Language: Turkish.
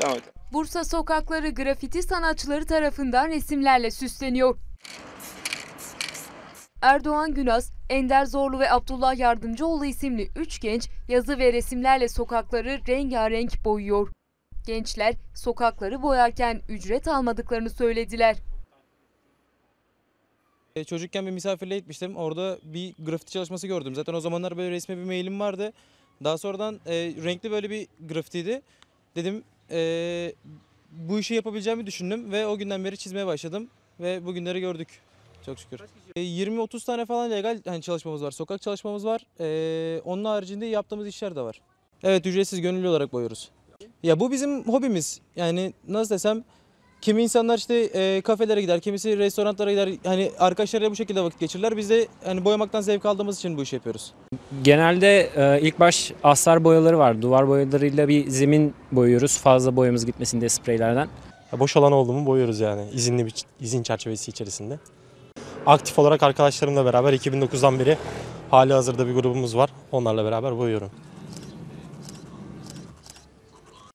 Devam et. Bursa sokakları grafiti sanatçıları tarafından resimlerle süsleniyor. Erdoğan Günaz, Ender Zorlu ve Abdullah Yardımcıoğlu isimli üç genç yazı ve resimlerle sokakları rengarenk boyuyor. Gençler sokakları boyarken ücret almadıklarını söylediler. E, Çocukken bir misafirliğe gitmiştim. Orada bir grafiti çalışması gördüm. Zaten o zamanlar böyle resme bir mailim vardı. Daha sonradan e, renkli böyle bir grafitiydi. Dedim e, bu işi yapabileceğimi düşündüm ve o günden beri çizmeye başladım. Ve bugünleri gördük. Çok şükür. E, 20-30 tane falan legal hani çalışmamız var. Sokak çalışmamız var. E, onun haricinde yaptığımız işler de var. Evet ücretsiz gönüllü olarak boyuyoruz. Ya bu bizim hobimiz. Yani nasıl desem Kimi insanlar işte e, kafelere gider, kimisi restoranlara gider. Hani arkadaşlarıyla bu şekilde vakit geçirirler. Biz de hani boyamaktan zevk aldığımız için bu işi yapıyoruz. Genelde e, ilk baş astar boyaları var. Duvar boyalarıyla bir zemin boyuyoruz. Fazla boyamız gitmesin diye spreylerden. Ya Boş alan oldu mu boyuyoruz yani izinli bir izin çerçevesi içerisinde. Aktif olarak arkadaşlarımla beraber 2009'dan beri hali hazırda bir grubumuz var. Onlarla beraber boyuyorum.